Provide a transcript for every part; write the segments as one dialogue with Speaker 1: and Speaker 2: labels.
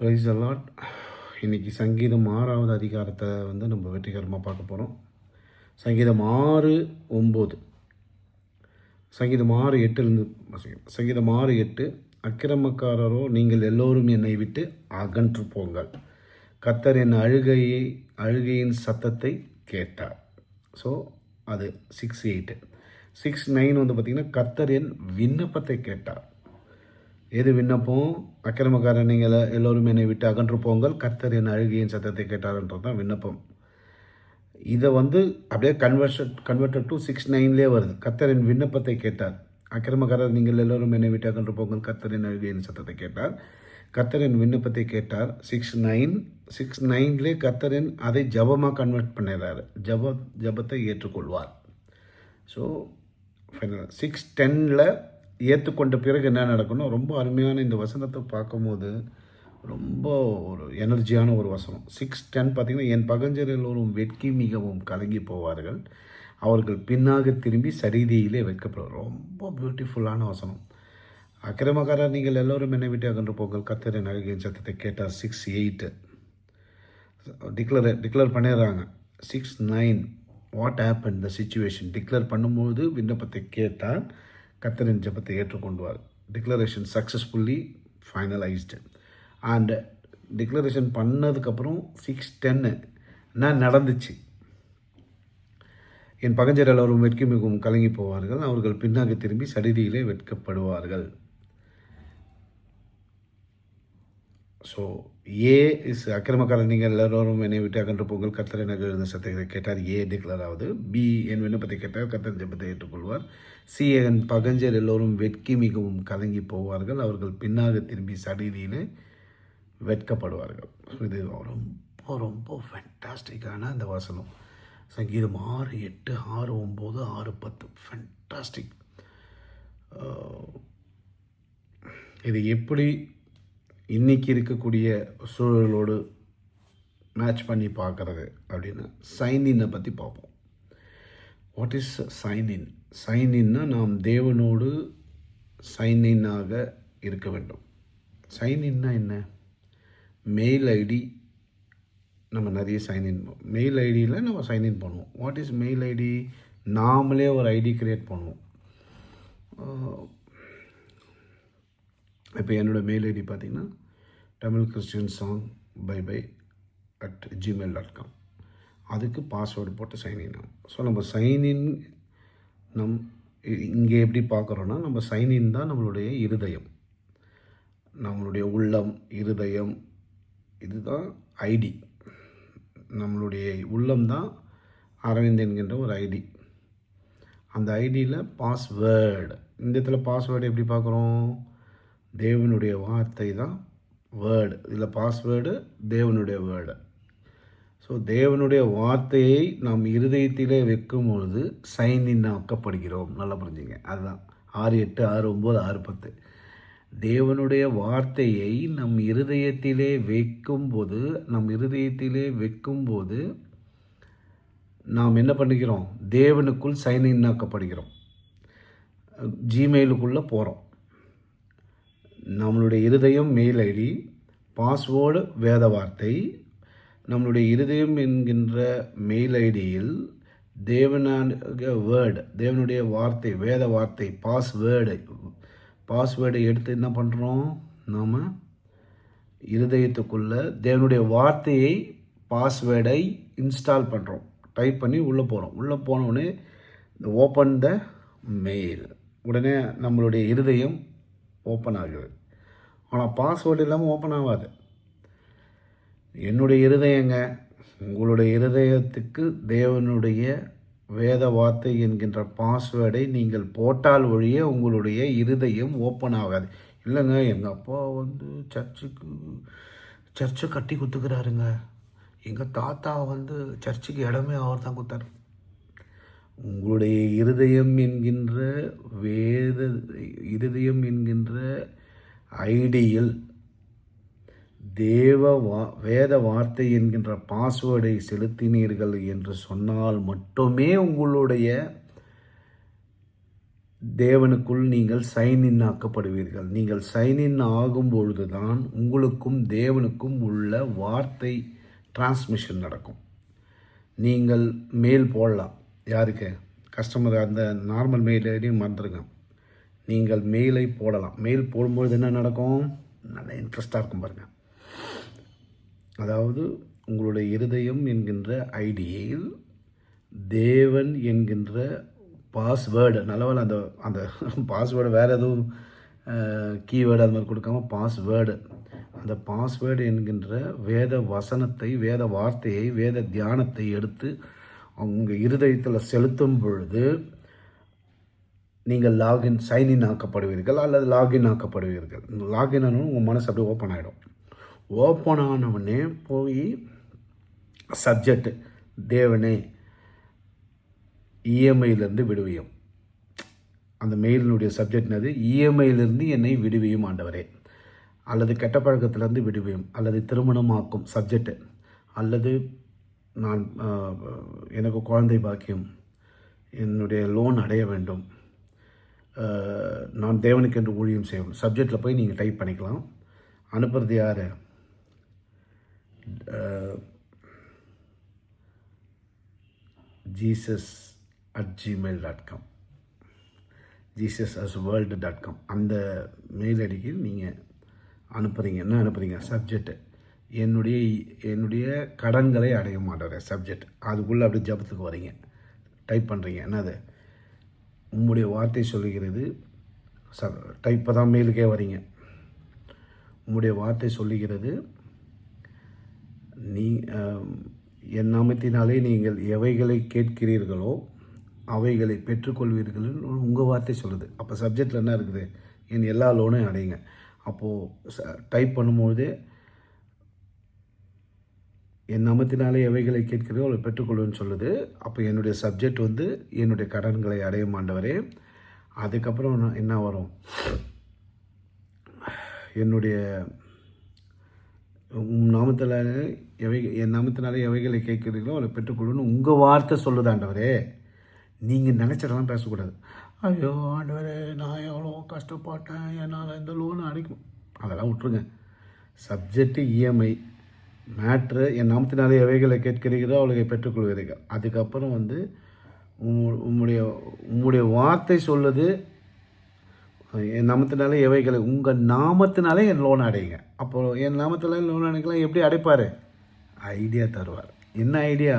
Speaker 1: Price allot இன்னைக்கு சங்கீதம் ஆறாவது அதிகாரத்தை வந்து நம்ம வெற்றிகரமாக பார்க்க போகிறோம் சங்கீதம் ஆறு ஒம்பது. சங்கீதம் ஆறு எட்டுலேருந்து சங்கீதம் ஆறு எட்டு. அக்கிரமக்காரரோ நீங்கள் எல்லோரும் என்னை விட்டு அகன்று போங்கள். கத்தர் என் அழுகையை அழுகையின் சத்தத்தை கேட்டார். ஸோ அது சிக்ஸ் எயிட்டு சிக்ஸ் நைன் வந்து பார்த்திங்கன்னா கத்தர் என் விண்ணப்பத்தை கேட்டார். எது விண்ணப்பம் அக்கிரமக்காரன் நீங்கள் எல்லோரும் என்னை விட்டு அகன்று போங்கள். கர்த்தர் என் அழுகையின் சத்தத்தை கேட்டார்ன்றது தான் விண்ணப்பம். இதை வந்து அப்படியே கன்வர்ஷன் கன்வெர்டட் டு சிக்ஸ் நைன்லேயே வருது. கர்த்தரின் விண்ணப்பத்தை கேட்டார். அக்கிரமக்காரர் நீங்கள் எல்லோரும் என்னை விட்டு அகன்று போங்கள். கர்த்தரின் அழுகையின் சத்தத்தை கேட்டார். கர்த்தரின் விண்ணப்பத்தை கேட்டார். சிக்ஸ் நைன் சிக்ஸ் நைன்லேயே கர்த்தரின் அதை ஜபமாக கன்வெர்ட் பண்ணிடுறாரு ஜப ஜபத்தை ஏற்றுக்கொள்வார். ஸோ ஃபைனல் சிக்ஸ் டென்னில் ஏற்றுக்கொண்ட பிறகு என்ன நடக்கணும் ரொம்ப அருமையான இந்த வசனத்தை பார்க்கும்போது ரொம்ப ஒரு எனர்ஜியான ஒரு வசனம். சிக்ஸ் டென் பார்த்திங்கன்னா என் பகஞ்சர் எல்லோரும் வெட்கி மிகவும் கலங்கி போவார்கள். அவர்கள் பின்னாக திரும்பி சரிதியிலே வைக்கப்படுவார் ரொம்ப பியூட்டிஃபுல்லான வசனம். அக்கிரமக்காரர் நீங்கள் எல்லோரும் என்னை விட்டு அகன்று போங்கள். கத்திர அழகின் சத்தத்தை கேட்டார். சிக்ஸ் எயிட்டு டிக்ளர் டிக்ளேர் பண்ணிடுறாங்க. Six nine what happen the situation declare பண்ணும்போது விண்ணப்பத்தை கேட்டால் கத்தரின் ஜெபத்தை ஏற்றுக்கொண்டுவார். Declaration successfully finalised and declaration பண்ணதுக்கப்புறம் சிக்ஸ் டென்னு என்ன நடந்துச்சு? என் பகஞ்சர் எல்லோரும் வெட்கி மிகவும் கலங்கி போவார்கள். அவர்கள் பின்னாக திரும்பி சடிதியிலே வெட்கப்படுவார்கள். ஸோ ஏ இஸ் அக்கிரமக்காரன் நீங்கள் எல்லோரும் என்னை விட்டு அகன்று போங்கள். கத்தரை நகர் எழுந்த சத்தத்தை கேட்டார் ஏ டிக்ளேர் ஆகுது பி என் விண்ணப்பத்தை கேட்டால் கத்தர் ஜெபத்தை ஏற்றுக்கொள்வார். சி என் பகஞ்சர் எல்லோரும் வெட்கி மிகவும் கலங்கி போவார்கள். அவர்கள் பின்னாக திரும்பி சடிதியிலே வெட்கப்படுவார்கள். இது ரொம்ப ரொம்ப ஃபென்டாஸ்டிக்கான அந்த வசனம். சங்கீதம் ஆறு எட்டு ஆறு ஒம்பது ஆறு பத்து. ஃபென்டாஸ்டிக் இது எப்படி இன்னைக்கு இருக்கக்கூடிய சூழலோடு மேட்ச் பண்ணி பார்க்குறது அப்படின்னு சைன் இன்னை பற்றி பார்ப்போம். What is sign in sign நாம் தேவனோடு சைன் இன்னாக இருக்க வேண்டும். சைன்இன்னா என்ன? மெயில் ஐடி நம்ம நிறைய சைன்இன் மெயில் ஐடியில் நம்ம சைன்இன் பண்ணுவோம். வாட் இஸ் மெயில் ஐடி நாமளே ஒரு ஐடி க்ரியேட் பண்ணுவோம். இப்போ என்னோடய மெயில் ஐடி பார்த்திங்கன்னா Tamil Christian song by by at Gmail dot com அதுக்கு பாஸ்வேர்டு போட்டு சைன்இன் ஆகும் ஸோ நம்ம சைன்இன் நம் இங்கே எப்படி பார்க்குறோன்னா நம்ம சைன்இன் தான் நம்மளுடைய இருதயம். நம்மளுடைய உள்ளம் இருதயம் இதுதான் ஐடி நம்மளுடைய உள்ளம் தான் அரவிந்த் என்கின்ற ஒரு ஐடி அந்த ஐடியில் பாஸ்வேர்டு இந்த இடத்துல பாஸ்வேர்டு எப்படி பார்க்குறோம்? தேவனுடைய வார்த்தை தான் வேர்டு இதில் பாஸ்வேர்டு தேவனுடைய வேர்டு ஸோ தேவனுடைய வார்த்தையை நாம் இருதயத்திலே வைக்கும் பொழுது சைன் இன் ஆக்கப்படுகிறோம். நல்லா புரிஞ்சுங்க. அதுதான். ஆறு எட்டு ஆறு ஒம்பது ஆறு பத்து. தேவனுடைய வார்த்தையை நம் இருதயத்திலே வைக்கும்போது நம் இருதயத்திலே வைக்கும்போது நாம் என்ன பண்ணிக்கிறோம் தேவனுக்குள் சைன் இன் ஆக்கப்படுகிறோம். ஜிமெயிலுக்குள்ளே போகிறோம் நம்மளுடைய இருதயம் மெயில் ஐடி பாஸ்வேர்டு வேத வார்த்தை நம்மளுடைய இருதயம் என்கின்ற மெயில் ஐடியில் தேவனாக வேர்டு தேவனுடைய வார்த்தை வேத வார்த்தை பாஸ்வேர்டு பாஸ்வேர்டை எடுத்து என்ன பண்ணுறோம் நாம் இருதயத்துக்குள்ளே தேவனுடைய வார்த்தையை பாஸ்வேர்டை இன்ஸ்டால் பண்ணுறோம் டைப் பண்ணி உள்ளே போகிறோம் உள்ளே போனோடனே இந்த ஓப்பன் த மெயில் உடனே நம்மளுடைய இருதயம் ஓப்பன் ஆகுது. ஆனால் பாஸ்வேர்டு இல்லாமல் ஓப்பன் ஆகாது. என்னுடைய இருதயங்க உங்களுடைய இருதயத்துக்கு தேவனுடைய வேத வார்த்தை என்கின்ற பாஸ்வேர்டை நீங்கள் போட்டால் ஒழிய உங்களுடைய இருதயம் ஓப்பன் ஆகாது. இல்லைங்க எங்கள் அப்பா வந்து சர்ச்சுக்கு சர்ச்சை கட்டி கொடுத்துக்கிறாருங்க எங்கள் தாத்தா வந்து சர்ச்சுக்கு இடமே அவர் தான் கொடுத்தாரு உங்களுடைய இருதயம் என்கின்ற வேத இருதயம் என்கின்ற ஐடியில் தேவ வா வேத வார்த்தை என்கின்ற பாஸ்வேர்டை செலுத்தினீர்கள் என்று சொன்னால் மட்டுமே உங்களுடைய தேவனுக்குள் நீங்கள் சைன் இன் ஆக்கப்படுவீர்கள். நீங்கள் சைன் இன் ஆகும் பொழுதுதான் உங்களுக்கும் தேவனுக்கும் உள்ள வார்த்தை டிரான்ஸ்மிஷன் நடக்கும். நீங்கள் மெயில் போடலாம். யாருக்கு? கஸ்டமர் அந்த நார்மல் மெயில் ஐடியும் மறந்துடுங்க நீங்கள் மெயிலை போடலாம். மெயில் போடும்பொழுது என்ன நடக்கும்? நல்ல இன்ட்ரெஸ்டாக இருக்கும் பாருங்கள் அதாவது உங்களுடைய இருதயம் என்கின்ற ஐடியில் தேவன் என்கின்ற பாஸ்வேர்டு நல்லவேளை அந்த அந்த பாஸ்வேர்டு வேறு எதுவும் கீவேர்டு அது மாதிரி கொடுக்காம பாஸ்வேர்டு அந்த பாஸ்வேர்டு என்கின்ற வேத வசனத்தை வேத வார்த்தையை வேத தியானத்தை எடுத்து அவங்க இருதயத்தில் செலுத்தும் பொழுது நீங்கள் லாகின் சைன்இன் ஆக்கப்படுவீர்கள் அல்லது லாகின் ஆக்கப்படுவீர்கள். லாகின் ஆனால் உங்கள் மனசு அப்படியே ஓப்பன் ஆகிடும் ஓப்பன் ஆனவொடனே போய் சப்ஜெக்ட் தேவனே இஎம்ஐயிலேருந்து விடுவியும். அந்த மெயிலினுடைய சப்ஜெக்ட்னது என்னது? இஎம்ஐயிலிருந்து என்னை விடுவியும் ஆண்டவரே. அல்லது கெட்ட பழக்கத்திலேருந்து விடுவியும். அல்லது திருமணமாக்கும் சப்ஜெக்ட் அல்லது நான் எனக்கு குழந்தை பாக்கியம் என்னுடைய லோன் அடைய வேண்டும். நான் தேவனுக்கு என்று ஊழியம் செய்யணும் சப்ஜெக்டில் போய் நீங்கள் டைப் பண்ணிக்கலாம். அனுப்புறது யார்? Jesus at Gmail dot com Jesus as world dot com அந்த மெயில் ஐடிக்கு நீங்கள் அனுப்புகிறீங்க என்ன அனுப்புகிறீங்க சப்ஜெக்ட் என்னுடைய என்னுடைய கடன்களை அடைய மாட்டேற சப்ஜெக்ட் அதுக்குள்ளே அப்படியே ஜபத்துக்கு வரீங்க டைப் பண்ணுறீங்க என்னது? உம்முடைய வார்த்தை சொல்லுகிறது. ச டைப்பை தான் மேலுக்கே வரீங்க. உம்முடைய வார்த்தை சொல்லுகிறது நீ என் நாமத்தினாலே நீங்கள் எவைகளை கேட்கிறீர்களோ அவைகளை பெற்றுக்கொள்வீர்கள் உங்கள் வார்த்தை சொல்லுது. அப்போ சப்ஜெக்டில் என்ன இருக்குது? என் எல்லா லோனும் அடையுங்க. அப்போது டைப் பண்ணும்பொழுது என் நாமத்தினாலே எவைகளை கேட்கிறதோ அவளை பெற்றுக்கொள்வேன்னு சொல்லுது. அப்போ என்னுடைய சப்ஜெக்ட் வந்து என்னுடைய கடன்களை அடைய மாண்டவரே அதுக்கப்புறம் நான் என்ன வரும்? என்னுடைய நாமத்தில் எவை என் நாமத்தினாலே எவைகளை கேட்குறீங்களோ அவளை பெற்றுக்கொள்ளுன்னு உங்கள் வார்த்தை சொல்லுதாண்டவரே நீங்கள் நினச்சதெல்லாம் பேசக்கூடாது. ஐயோ ஆண்டவரே நான் எவ்வளோ கஷ்டப்பட்டேன். என்னால் இந்த லோன் அடைக்கும் அதெல்லாம் விட்ருங்க சப்ஜெக்ட் இஎம்ஐ மேட்ரு என் நாமத்தினாலே எவைகளை கேட்கிறீர்களோ அவளுக்கு பெற்றுக்கொள்வீர்கள். அதுக்கப்புறம் வந்து உம்முடைய உம்முடைய வார்த்தை சொல்லுது. என் நாமத்தினாலே எவைகளை உங்கள் நாமத்தினாலே என் லோன் அடையுங்க. அப்போ என் நாமத்தில் லோன் அடைக்கலாம் எப்படி அடைப்பார்? ஐடியா தருவார். என்ன ஐடியா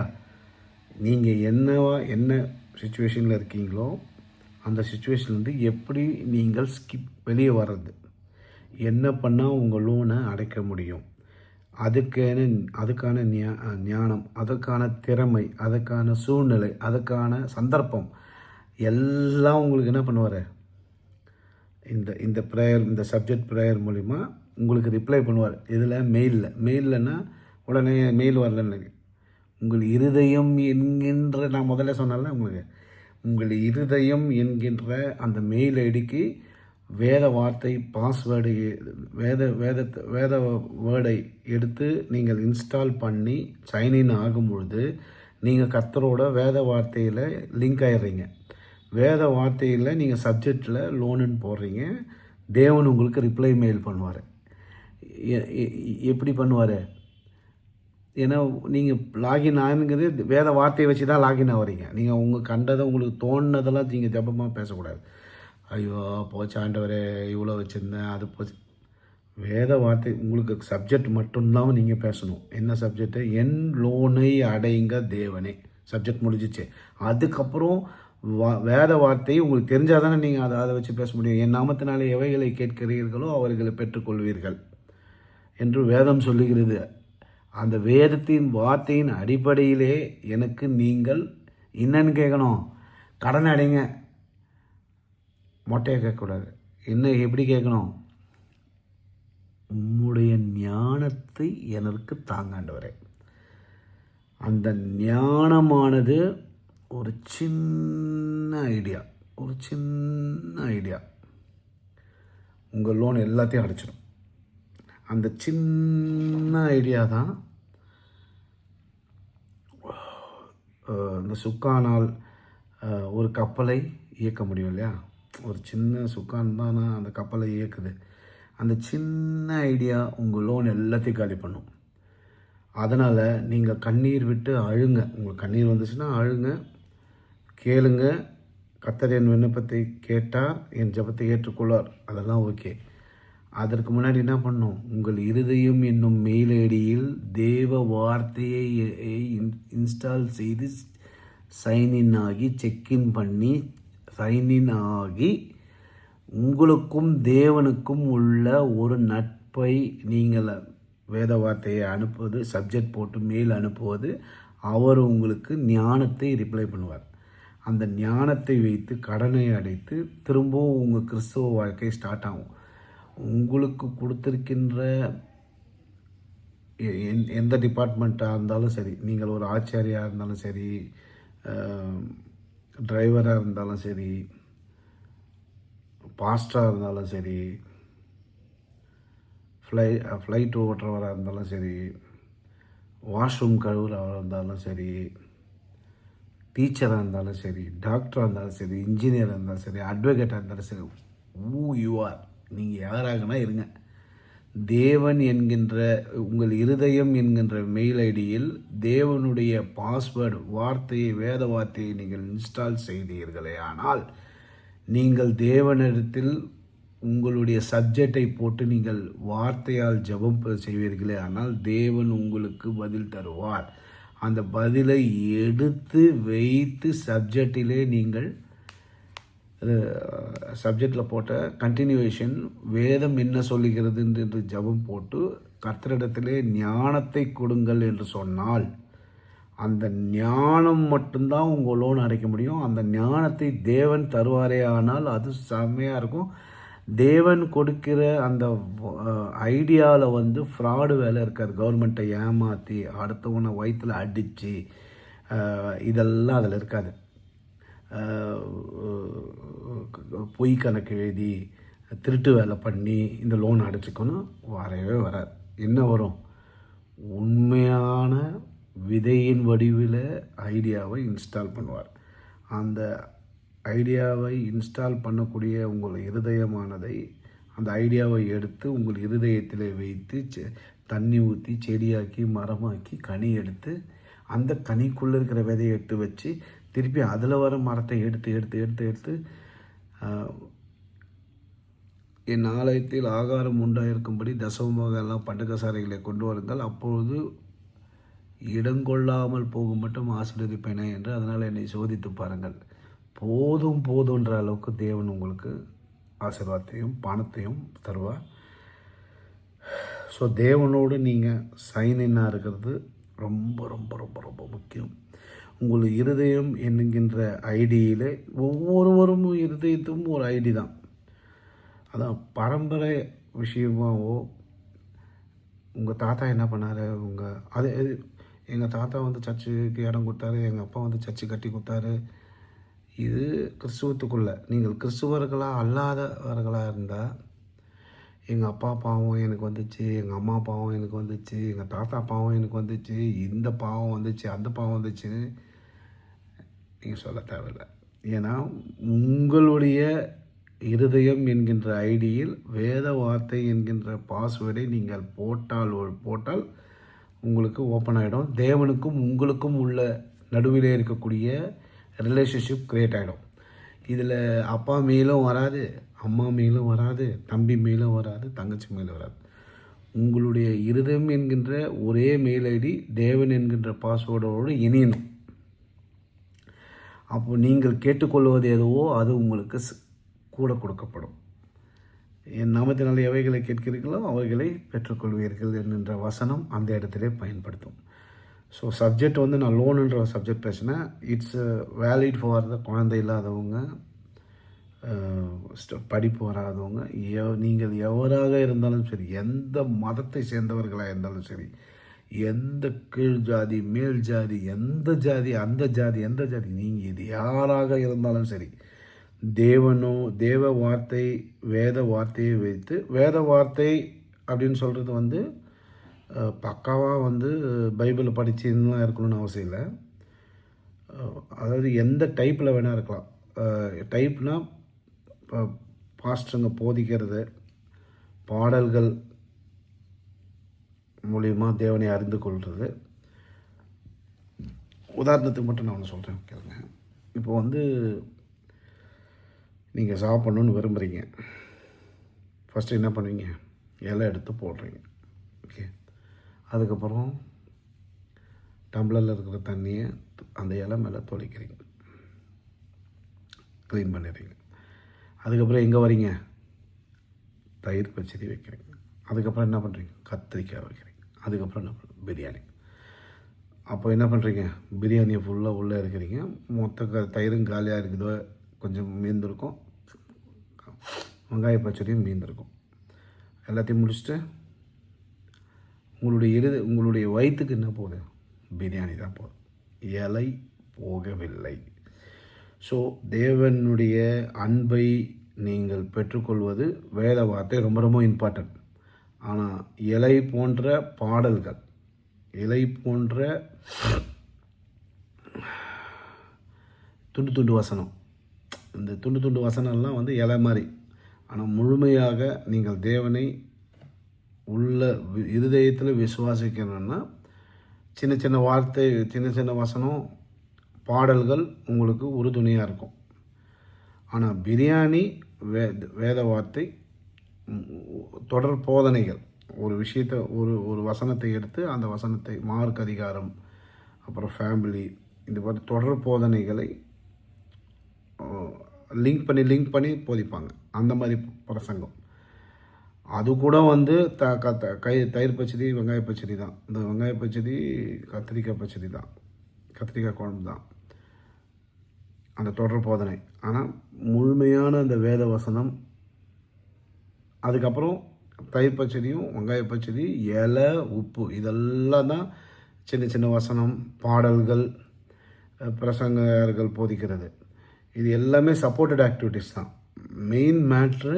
Speaker 1: நீங்கள் என்னவா என்ன சுச்சுவேஷனில் இருக்கீங்களோ அந்த சுச்சுவேஷன்லேருந்து எப்படி நீங்கள் ஸ்கிப் வெளியே வர்றது? என்ன பண்ணால் உங்கள் லோனை அடைக்க முடியும்? அதுக்கான அதுக்கான ஞா ஞானம் அதுக்கான திறமை அதுக்கான சூழ்நிலை அதுக்கான சந்தர்ப்பம் எல்லாம் உங்களுக்கு என்ன பண்ணுவார்? இந்த இந்த ப்ரேயர் இந்த சப்ஜெக்ட் ப்ரேயர் மூலிமா உங்களுக்கு ரிப்ளை பண்ணுவார். இதில் மெயிலில் மெயில்லன்னா உடனே மெயில் வரலன்னு உங்கள் இருதயம் என்கின்ற நான் முதல்ல சொன்னால உங்களுக்கு. உங்கள் இருதயம் என்கின்ற அந்த மெயில் ஐடிக்கு வேத வார்த்தை பாஸ்வேர்டு வேத வேத வேத வேர்டை எடுத்து நீங்கள் இன்ஸ்டால் பண்ணி சைன்இன் ஆகும் பொழுது நீங்கள் கத்தரோட வேத வார்த்தையில் லிங்க் ஆயிடுறீங்க. வேத வார்த்தையில் நீங்கள் சப்ஜெக்டில் லோனுன்னு போடுறீங்க. தேவன் உங்களுக்கு ரிப்ளை மெயில் பண்ணுவார். எப்படி பண்ணுவார்? ஏன்னா நீங்கள் லாகின் ஆகுங்கிறது வேத வார்த்தையை வச்சு தான் லாகின் ஆகிறீங்க. நீங்கள் உங்கள் கண்டதை உங்களுக்கு தோணுனதெல்லாம் நீங்கள் ஜபமாக பேசக்கூடாது. ஐயோ போச்சாண்டவரே இவ்வளோ வச்சுருந்தேன் அது போச்சு. வேத வார்த்தை உங்களுக்கு சப்ஜெக்ட் மட்டும்தான் நீங்கள் பேசணும். என்ன சப்ஜெக்ட்டு என் லோனை அடைங்க தேவனே. சப்ஜெக்ட் முடிஞ்சிச்சு. அதுக்கப்புறம் வா வேத வார்த்தை உங்களுக்கு தெரிஞ்சால் தானே நீங்கள் அதை அதை வச்சு பேச முடியும். என் நாமத்தினாலே எவைகளை கேட்கிறீர்களோ அவர்களை பெற்றுக்கொள்வீர்கள் என்று வேதம் சொல்லுகிறது. அந்த வேதத்தின் வார்த்தையின் அடிப்படையிலே எனக்கு நீங்கள் என்னன்னு கேட்கணும். கடன் அடைங்க. மொட்டையை கேட்கக்கூடாது. என்ன எப்படி கேட்கணும்? உம்முடைய ஞானத்தை எனக்கு தாங்காண்டவரே அந்த ஞானமானது ஒரு சின்ன ஐடியா. ஒரு சின்ன ஐடியா. உங்கள் லோன் எல்லாத்தையும் அடைச்சிடும். அந்த சின்ன ஐடியா தான் இந்த சுக்கானால் ஒரு கப்பலை இயக்க முடியும் இல்லையா? ஒரு சின்ன சுக்கான் தான் அந்த கப்பலை இயக்குது. அந்த சின்ன ஐடியா உங்கள் லோன் எல்லாத்தையும் காலி பண்ணும். அதனால் நீங்கள் கண்ணீர் விட்டு அழுங்க. உங்களுக்கு கண்ணீர் வந்துச்சுன்னா அழுங்க கேளுங்க. கத்தர் என் விண்ணப்பத்தை கேட்டார் என் ஜபத்தை ஏற்றுக்கொள்வார். அதெல்லாம் ஓகே அதற்கு முன்னாடி என்ன பண்ணணும் உங்கள் இருதயம் என்னும் மெயிலடியில் தேவ வார்த்தையை இன்- இன்ஸ்டால் செய்து சைன்இன் ஆகி செக்இன் பண்ணி சைன்இன் ஆகி உங்களுக்கும் தேவனுக்கும் உள்ள ஒரு நட்பை நீங்கள் வேத வார்த்தையை அனுப்புவது சப்ஜெக்ட் போட்டு மெயில் அனுப்புவது அவர் உங்களுக்கு ஞானத்தை ரிப்ளை பண்ணுவார். அந்த ஞானத்தை வைத்து கடனை அடைத்து திரும்பவும் உங்கள் கிறிஸ்தவ வாழ்க்கை ஸ்டார்ட் ஆகும். உங்களுக்கு கொடுத்துருக்கின்ற எ- எந்- எந்த டிபார்ட்மெண்ட்டாக இருந்தாலும் சரி நீங்கள் ஒரு ஆச்சாரியாக இருந்தாலும் சரி டிரைவராக இருந்தாலும் சரி பாஸ்டராக இருந்தாலும் சரி ஃப்ளை ஃப்ளைட் ஓட்டுறவராக இருந்தாலும் சரி வாஷ்ரூம் கழுவுறவராக இருந்தாலும் சரி டீச்சராக இருந்தாலும் சரி டாக்டராக இருந்தாலும் சரி இன்ஜினியராக இருந்தாலும் சரி அட்வொகேட்டாக இருந்தாலும் சரி ஊ யூ ஆர் நீங்கள் யாராகனா இருங்க. தேவன் என்கின்ற உங்கள் இருதயம் என்கின்ற மெயில் ஐடியில் தேவனுடைய பாஸ்வேர்டு வார்த்தையை வேத வார்த்தையை நீங்கள் இன்ஸ்டால் செய்தீர்களே. ஆனால் நீங்கள் தேவனிடத்தில் உங்களுடைய சப்ஜெக்டை போட்டு நீங்கள் வார்த்தையால் ஜெபம் செய்வீர்களே. ஆனால் தேவன் உங்களுக்கு பதில் தருவார். அந்த பதிலை எடுத்து வைத்து சப்ஜெக்டிலே நீங்கள் சப்ஜெக்டில் போட்ட கண்டினியூவேஷன் வேதம் என்ன சொல்லுகிறது என்று ஜெபம் போட்டு கர்த்தரிடத்திலே ஞானத்தை கொடுங்கள் என்று சொன்னால் அந்த ஞானம் மட்டும்தான் உங்கள் லோன் அடைக்க முடியும். அந்த ஞானத்தை தேவன் தருவாரே ஆனால் அது செம்மையாக இருக்கும். தேவன் கொடுக்கிற அந்த ஐடியாவில் வந்து ஃப்ராடு வேலை இருக்காது. கவர்மெண்ட்டை ஏமாற்றி அடுத்தவனை வயிற்றில் அடித்து இதெல்லாம் அதில் இருக்காது. பொய் கணக்கு எழுதி திருட்டு வேலை பண்ணி இந்த லோன் அடைச்சிக்கணும் வரவே வராது. என்ன வரும்? உண்மையான விதையின் வடிவில் ஐடியாவை இன்ஸ்டால் பண்ணுவார். அந்த ஐடியாவை இன்ஸ்டால் பண்ணக்கூடிய உங்கள் இருதயமானதை அந்த ஐடியாவை எடுத்து உங்கள் இருதயத்தில் வைத்து தண்ணி ஊற்றி செடியாக்கி மரமாக்கி கனி எடுத்து அந்த கனிக்குள்ளே இருக்கிற விதையை எடுத்து வச்சு திருப்பி அதில் வர மரத்தை எடுத்து எடுத்து எடுத்து எடுத்து என் ஆலயத்தில் ஆகாரம் உண்டாயிருக்கும்படி தசமமாக எல்லாம் பண்டகசாலைகளை கொண்டு வருங்கள். அப்பொழுது இடங்கொள்ளாமல் போகும் மட்டும் ஆசீர்வதிப்பேனே என்று அதனால் என்னை சோதித்து பாருங்கள். போதும் போதுன்ற அளவுக்கு தேவன் உங்களுக்கு ஆசீர்வாதத்தையும் பணத்தையும் தருவார். ஸோ தேவனோடு நீங்கள் சைனின்னாக இருக்கிறது ரொம்ப ரொம்ப ரொம்ப ரொம்ப முக்கியம். உங்கள் இருதயம் என்கின்ற ஐடியில் ஒவ்வொருவரும் இருதயத்தும் ஒரு ஐடி தான். அதான் பரம்பரை விஷயமாவோ உங்கள் தாத்தா என்ன பண்ணார்? உங்கள் அது அது எங்கள் தாத்தா வந்து சர்ச்சுக்கு இடம் கொடுத்தாரு எங்கள் அப்பா வந்து சர்ச்சு கட்டி கொடுத்தாரு. இது கிறிஸ்துவத்துக்குள்ளே நீங்கள் கிறிஸ்துவர்களாக அல்லாதவர்களாக இருந்தால் எங்கள் அப்பா பாவம் எனக்கு வந்துச்சு எங்கள் அம்மா பாவம் எனக்கு வந்துச்சு எங்கள் தாத்தா பாவம் எனக்கு வந்துச்சு இந்த பாவம் வந்துச்சு அந்த பாவம் வந்துச்சுன்னு நீங்கள் சொல்ல தேவையில்லை. ஏன்னா உங்களுடைய இருதயம் என்கின்ற ஐடியில் வேத வார்த்தை என்கின்ற பாஸ்வேர்டை நீங்கள் போட்டால் போட்டால் உங்களுக்கு ஓப்பன் ஆகிடும் தேவனுக்கும் உங்களுக்கும் உள்ள நடுவில் இருக்கக்கூடிய ரிலேஷன்ஷிப் க்ரியேட் ஆகிடும் இதில் அப்பா மேலும் வராது அம்மா மேலும் வராது தம்பி மேலும் வராது தங்கச்சி மேலும் வராது. உங்களுடைய இருதயம் என்கின்ற ஒரே மெயில் ஐடி தேவன் என்கின்ற பாஸ்வேர்டோடு இணையணும். அப்போ நீங்கள் கேட்டுக்கொள்வது எதுவோ அது உங்களுக்கு ஸ்- கூட கொடுக்கப்படும். என் நாமத்தினால் எவைகளை கேட்கிறீர்களோ அவைகளை பெற்றுக்கொள்வீர்கள் என்கின்ற வசனம் அந்த இடத்திலே பயன்படுத்தும். ஸோ சப்ஜெக்ட் வந்து நான் லோனுன்ற சப்ஜெக்ட் பேசினேன். இட்ஸ் வேலிட் ஃபார் த குழந்தை இல்லாதவங்க ஸ்ட- படிப்பு வராதவங்க எவ் நீங்கள் எவராக இருந்தாலும் சரி எந்த மதத்தை சேர்ந்தவர்களாக இருந்தாலும் சரி எந்த கீழ் ஜாதி மேல் ஜாதி எந்த ஜாதி அந்த ஜாதி எந்த ஜாதி நீங்கள் இது யாராக இருந்தாலும் சரி தேவனோ தேவ வார்த்தை வேத வார்த்தையை வைத்து வேத வார்த்தை அப்படின்னு சொல்கிறது வந்து பக்காவாக வந்து பைபிளை படிச்சுலாம் இருக்கணும்னு அவசியம் இல்லை. அதாவது எந்த டைப்பில் வேணால் இருக்கலாம். டைப்னால் பாஸ்டருங்க போதிக்கிறது பாடல்கள் மூலியமா தேவனை அறிந்து கொள்வது உதாரணத்துக்கு மட்டும் நான் ஒன்று சொல்கிறேன் கேளுங்க. இப்போ வந்து நீங்கள் சாப்பிட்ணுன்னு விரும்புகிறீங்க ஃபஸ்ட்டு என்ன பண்ணுவீங்க? இலை எடுத்து போடுறீங்க. ஓகே அதுக்கப்புறம் டம்ளரில் இருக்கிற தண்ணியை அந்த இலை மேலே தொளிக்கிறீங்க. க்ளீன் பண்ணிடுறீங்க. அதுக்கப்புறம் எங்கே வரீங்க தயிர் பச்சடி வைக்கிறீங்க. அதுக்கப்புறம் என்ன பண்ணுறீங்க கத்திரிக்காய் வைக்கிறீங்க. அதுக்கப்புறம் என்ன பிரியாணி. அப்போ என்ன பண்ணுறீங்க பிரியாணியை ஃபுல்லாக உள்ளே இருக்கிறீங்க மொத்த க தயிரும் காலியாக இருக்குதோ கொஞ்சம் மீந்திருக்கும். வெங்காய பச்சடியும் மீந்திருக்கும். எல்லாத்தையும் முடிச்சுட்டு உங்களுடைய இறுதி உங்களுடைய வயிற்றுக்கு என்ன போகுது? பிரியாணி தான் போகுது. இலை போகவில்லை. ஸோ தேவனுடைய அன்பை நீங்கள் பெற்றுக்கொள்வது வேத வார்த்தை ரொம்ப ரொம்ப இம்பார்ட்டன்ட் ஆனால் இலை போன்ற பாடல்கள் இலை போன்ற துண்டு துண்டு வசனம். இந்த துண்டு துண்டு வசனம்லாம் வந்து இலை மாதிரி. ஆனால் முழுமையாக நீங்கள் தேவனை உள்ள இருதயத்தில் விசுவாசிக்கணும்னா சின்ன சின்ன வார்த்தை சின்ன சின்ன வசனம் பாடல்கள் உங்களுக்கு உறுதுணையாக இருக்கும். ஆனால் பிரியாணி வே வேத வார்த்தை தொடர் போதனைகள். ஒரு விஷயத்தை ஒரு ஒரு வசனத்தை எடுத்து அந்த வசனத்தை மார்க் அதிகாரம் அப்புறம் ஃபேமிலி இந்த மாதிரி தொடர் போதனைகளை லிங்க் பண்ணி லிங்க் பண்ணி போதிப்பாங்க. அந்த மாதிரி பிரசங்கம். அது கூட வந்து த க த- கை தயிர் பச்சடி வெங்காய பச்சடி தான். இந்த வெங்காய பச்சடி கத்திரிக்காய் பச்சடி தான். கத்திரிக்காய் குழம்பு தான். அந்த தொடர் போதனை. ஆனால் முழுமையான அந்த வேத வசனம் அதுக்கப்புறம் தயிர் பச்சடியும் வெங்காய பச்சடி இலை உப்பு இதெல்லாம் தான் சின்ன சின்ன வசனம் பாடல்கள் பிரசங்கர்கள் போதிக்கிறது. இது எல்லாமே சப்போர்ட்டட் ஆக்டிவிட்டீஸ் தான். மெயின் மேட்ரு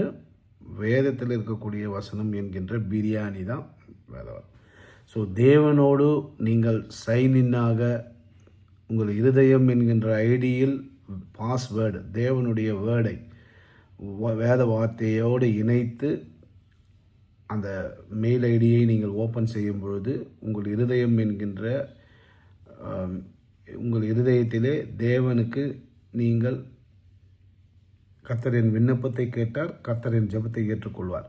Speaker 1: வேதத்தில் இருக்கக்கூடிய வசனம் என்கின்ற பிரியாணி தான் வேதவர் ஸோ தேவனோடு நீங்கள் சைனின்னாக உங்கள் இருதயம் என்கின்ற ஐடியில் பாஸ்வேர்டு தேவனுடைய வேர்டை வேத வார்த்தையோடு இணைத்து அந்த மெயில் ஐடியை நீங்கள் ஓப்பன் செய்யும் பொழுது உங்கள் இருதயம் என்கின்ற உங்கள் இருதயத்திலே தேவனுக்கு நீங்கள் கத்தரின் விண்ணப்பத்தை கேட்டார் கத்தரின் ஜெபத்தை ஏற்றுக்கொள்வார்.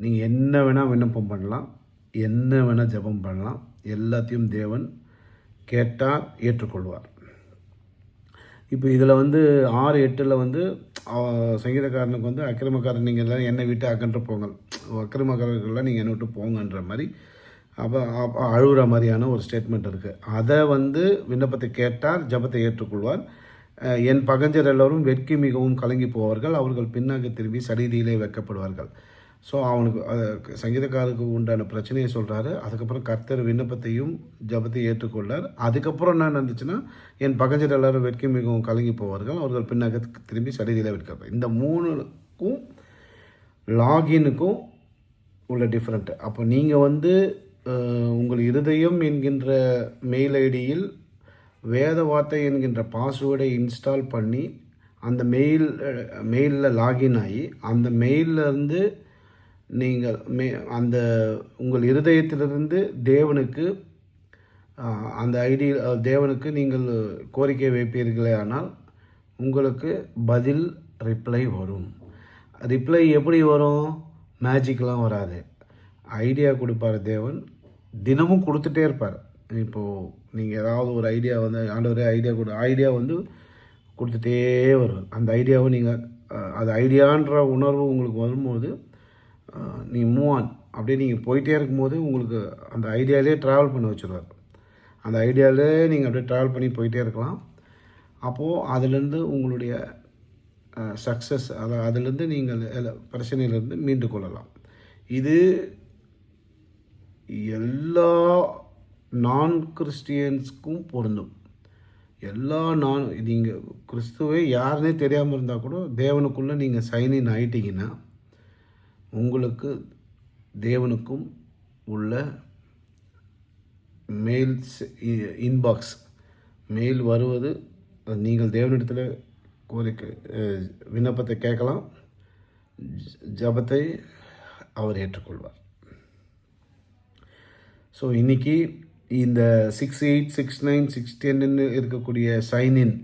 Speaker 1: நீங்கள் என்ன வேணால் விண்ணப்பம் பண்ணலாம் என்ன வேணால் ஜெபம் பண்ணலாம் எல்லாத்தையும் தேவன் கேட்டார் ஏற்றுக்கொள்வார். இப்போ இதில் வந்து ஆறு எட்டில் வந்து சங்கீதக்காரனுக்கு வந்து அக்கிரமக்காரன் நீங்கள் எல்லாம் என்னை விட்டு அகன்று போங்க அக்கிரமக்காரர்கள்லாம் நீங்கள் என்னை விட்டு போங்கன்ற மாதிரி அப்போ அப்போ அழுகுற மாதிரியான ஒரு ஸ்டேட்மெண்ட் இருக்குது அதை வந்து விண்ணப்பத்தை கேட்டார் ஜெபத்தை ஏற்றுக்கொள்வார். என் பகஞ்சர் எல்லோரும் வெட்கி மிகவும் கலங்கி போவார்கள். அவர்கள் பின்னாக திரும்பி சரீதியிலே வைக்கப்படுவார்கள். ஸோ அவனுக்கு அது சங்கீதக்காரருக்கு உண்டான பிரச்சனையை சொல்கிறாரு அதுக்கப்புறம் கர்த்தர் விண்ணப்பத்தையும் ஜபத்தையும் ஏற்றுக்கொள்ளார். அதுக்கப்புறம் என்ன நடந்துச்சுன்னா என் பகஞ்சர் எல்லாரும் வெட்கி மிகவும் கலங்கி போவார்கள். அவர்கள் பின்னாக திரும்பி சடிதியில் வைக்கப்படுவார் இந்த மூணுக்கும் லாகினுக்கும் உள்ள டிஃப்ரெண்ட்டு அப்போ நீங்கள் வந்து உங்கள் இருதயம் என்கின்ற மெயில் ஐடியில் வேத வார்த்தை என்கின்ற பாஸ்வேர்டை இன்ஸ்டால் பண்ணி அந்த மெயில் மெயிலில் லாகின் ஆகி அந்த மெயில்ல இருந்து நீங்கள் மே அந்த உங்கள் இருதயத்திலிருந்து தேவனுக்கு அந்த ஐடி தேவனுக்கு நீங்கள் கோரிக்கை வைப்பீர்களே ஆனால் உங்களுக்கு பதில் ரிப்ளை வரும். ரிப்ளை எப்படி வரும்? மேஜிக்லாம் வராது. ஐடியா கொடுப்பார் தேவன். தினமும் கொடுத்துட்டே இருப்பார். இப்போது நீங்கள் ஏதாவது ஒரு ஐடியா வந்து ஆண்டவரே ஐடியா கொடு ஐடியா வந்து கொடுத்துட்டே வரும் அந்த ஐடியாவை நீங்கள் அது ஐடியான்ற உணர்வு உங்களுக்கு வரும்போது நீங்கள் மூவ் ஆன் அப்படியே நீங்கள் போயிட்டே இருக்கும்போது உங்களுக்கு அந்த ஐடியாலே ட்ராவல் பண்ண வச்சுருவார். அந்த ஐடியாவிலே நீங்கள் அப்படியே ட்ராவல் பண்ணி போயிட்டே இருக்கலாம். அப்போது அதுலேருந்து உங்களுடைய சக்ஸஸ் அதை அதுலேருந்து நீங்கள் பிரச்சனையிலேருந்து மீண்டு கொள்ளலாம். இது எல்லா நான் கிறிஸ்டியன்ஸ்க்கும் பொருந்தும். எல்லா நான் நீங்கள் கிறிஸ்துவே யாருன்னே தெரியாமல் இருந்தால் கூட தேவனுக்குள்ளே நீங்கள் சைனின் ஆகிட்டிங்கன்னா உங்களுக்கு தேவனுக்கும் உள்ள மெயில்ஸ் இன்பாக்ஸ் மெயில் வருவது நீங்கள் தேவனிடத்தில் கோரிக்கை விண்ணப்பத்தை கேட்கலாம். ஜ- அவர் ஏற்றுக்கொள்வார். ஸோ இன்னைக்கு இந்த six eight six nine six டென்னு இருக்கக்கூடிய sign in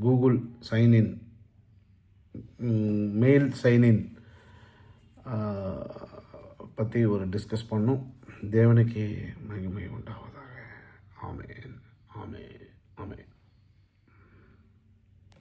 Speaker 1: Google sign in mail sign in பற்றி ஒரு டிஸ்கஸ் பண்ணும். தேவனுக்கு மகிமை உண்டாவதாக. ஆமேன். ஆமேன்.